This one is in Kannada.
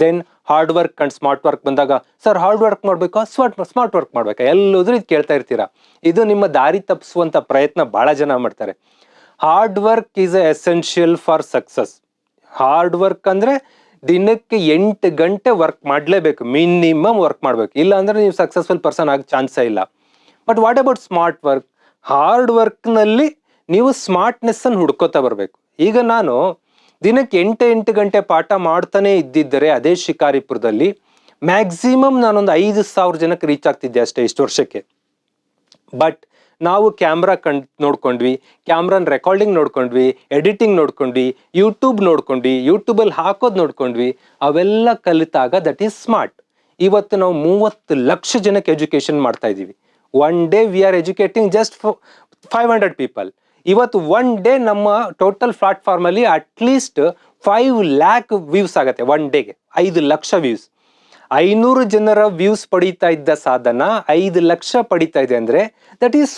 Then hard work and smart work ಬಂದಾಗ ಸರ್ ಹಾರ್ಡ್ ವರ್ಕ್ ಮಾಡಬೇಕು? ಸ್ಮಾರ್ಟ್ ಸ್ಮಾರ್ಟ್ ವರ್ಕ್ ಮಾಡ್ಬೇಕಾ? ಎಲ್ಲೋದ್ರೂ ಇದು ಕೇಳ್ತಾ ಇರ್ತೀರಾ? ಇದು ನಿಮ್ಮ ದಾರಿ ತಪ್ಪಿಸುವಂಥ ಪ್ರಯತ್ನ ಭಾಳ ಜನ ಮಾಡ್ತಾರೆ. Hard work is essential for success hard work ಅಂದರೆ ದಿನಕ್ಕೆ ಎಂಟು ಗಂಟೆ ವರ್ಕ್ ಮಾಡಲೇಬೇಕು ಮಿನಿಮಮ್ ವರ್ಕ್ ಮಾಡಬೇಕು. ಇಲ್ಲ ಅಂದರೆ ನೀವು ಸಕ್ಸಸ್ಫುಲ್ ಪರ್ಸನ್ ಆಗ ಚಾನ್ಸೇ ಇಲ್ಲ. But what about smart work hard ವರ್ಕ್ನಲ್ಲಿ ನೀವು ಸ್ಮಾರ್ಟ್ನೆಸ್ಸನ್ನು ಹುಡ್ಕೋತಾ ಬರಬೇಕು. ಈಗ ನಾನು ದಿನಕ್ಕೆ ಎಂಟು ಎಂಟು ಗಂಟೆ ಪಾಠ ಮಾಡ್ತಾನೆ ಇದ್ದಿದ್ದರೆ ಅದೇ ಶಿಕಾರಿಪುರದಲ್ಲಿ ಮ್ಯಾಕ್ಸಿಮಮ್ ನಾನೊಂದು ಐದು ಸಾವಿರ ಜನಕ್ಕೆ ರೀಚ್ ಆಗ್ತಿದ್ದೆ ಅಷ್ಟೇ ಇಷ್ಟು ವರ್ಷಕ್ಕೆ. ಬಟ್ ನಾವು ಕ್ಯಾಮ್ರಾ ಕಣ್ ನೋಡ್ಕೊಂಡ್ವಿ, ಕ್ಯಾಮ್ರಾನ ರೆಕಾರ್ಡಿಂಗ್ ನೋಡ್ಕೊಂಡ್ವಿ ಎಡಿಟಿಂಗ್ ನೋಡ್ಕೊಂಡ್ವಿ ಯೂಟ್ಯೂಬ್ ನೋಡ್ಕೊಂಡ್ವಿ ಯೂಟ್ಯೂಬಲ್ಲಿ ಹಾಕೋದು ನೋಡ್ಕೊಂಡ್ವಿ, ಅವೆಲ್ಲ ಕಲಿತಾಗ ದಟ್ ಈಸ್ ಸ್ಮಾರ್ಟ್ ಇವತ್ತು ನಾವು ಮೂವತ್ತು ಲಕ್ಷ ಜನಕ್ಕೆ ಎಜುಕೇಶನ್ ಮಾಡ್ತಾ ಇದ್ದೀವಿ. One day we are educating just five hundred people ಇವತ್ತು ಒನ್ ಡೇ ನಮ್ಮ total ಪ್ಲಾಟ್ಫಾರ್ಮಲ್ಲಿ at least five lakh views ಆಗುತ್ತೆ ಒನ್ ಡೇಗೆ ಐದು ಲಕ್ಷ ವ್ಯೂಸ್ ಐನೂರು ಜನರ ವ್ಯೂಸ್ ಪಡೀತಾ ಇದ್ದ ಸಾಧನ ಐದು ಲಕ್ಷ ಪಡೀತಾ ಇದೆ ಅಂದ್ರೆ ದಟ್ ಈಸ್